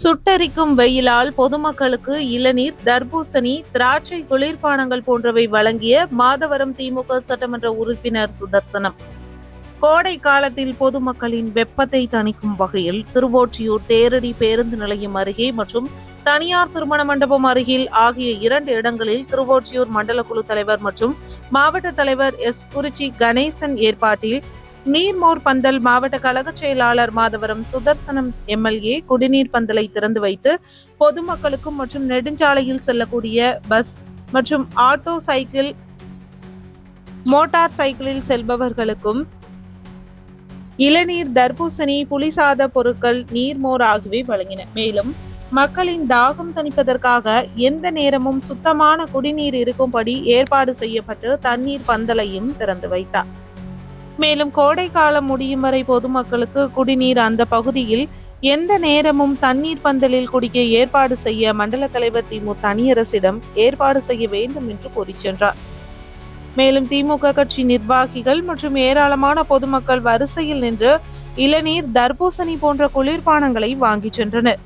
சுட்டரிக்கும் வெயிலால் பொதுமக்களுக்கு இளநீர் தர்பூசணி திராட்சை குளிர்பானங்கள் போன்றவை வழங்கிய மாதவரம் திமுக சட்டமன்ற உறுப்பினர் சுதர்சனம். கோடை காலத்தில் பொதுமக்களின் வெப்பத்தை தணிக்கும் வகையில் திருவொற்றியூர் தேரடி பேருந்து நிலையம் அருகே மற்றும் தனியார் திருமண மண்டபம் அருகில் ஆகிய இரண்டு இடங்களில் திருவொற்றியூர் மண்டல குழு தலைவர் மற்றும் மாவட்ட தலைவர் எஸ். குறிச்சி கணேசன் ஏற்பாட்டில் நீர்மோர் பந்தல் மாவட்ட கழக செயலாளர் மாதவரம் சுதர்சனம் எம்எல்ஏ குடிநீர் பந்தலை திறந்து வைத்து பொதுமக்களுக்கும் மற்றும் நெடுஞ்சாலையில் செல்லக்கூடிய பஸ் மற்றும் ஆட்டோ சைக்கிள் மோட்டார் சைக்கிளில் செல்பவர்களுக்கும் இளநீர் தர்பூசணி புளிசாத பொருட்கள் நீர்மோர் ஆகியவை வழங்கின. மேலும் மக்களின் தாகம் தணிப்பதற்காக எந்த நேரமும் சுத்தமான குடிநீர் இருக்கும்படி ஏற்பாடு செய்யப்பட்டு தண்ணீர் பந்தலையும் திறந்து வைத்தார். மேலும் கோடை காலம் முடியும் வரை பொதுமக்களுக்கு குடிநீர் அந்த பகுதியில் எந்த நேரமும் தண்ணீர் பந்தலில் குடிக்க ஏற்பாடு செய்ய மண்டல தலைவர் திமு தனியரசிடம் ஏற்பாடு செய்ய வேண்டும் என்று கூறி சென்றார். மேலும் திமுக கட்சி நிர்வாகிகள் மற்றும் ஏராளமான பொதுமக்கள் வரிசையில் நின்று இளநீர் தர்பூசணி போன்ற குளிர்பானங்களை வாங்கிச் சென்றனர்.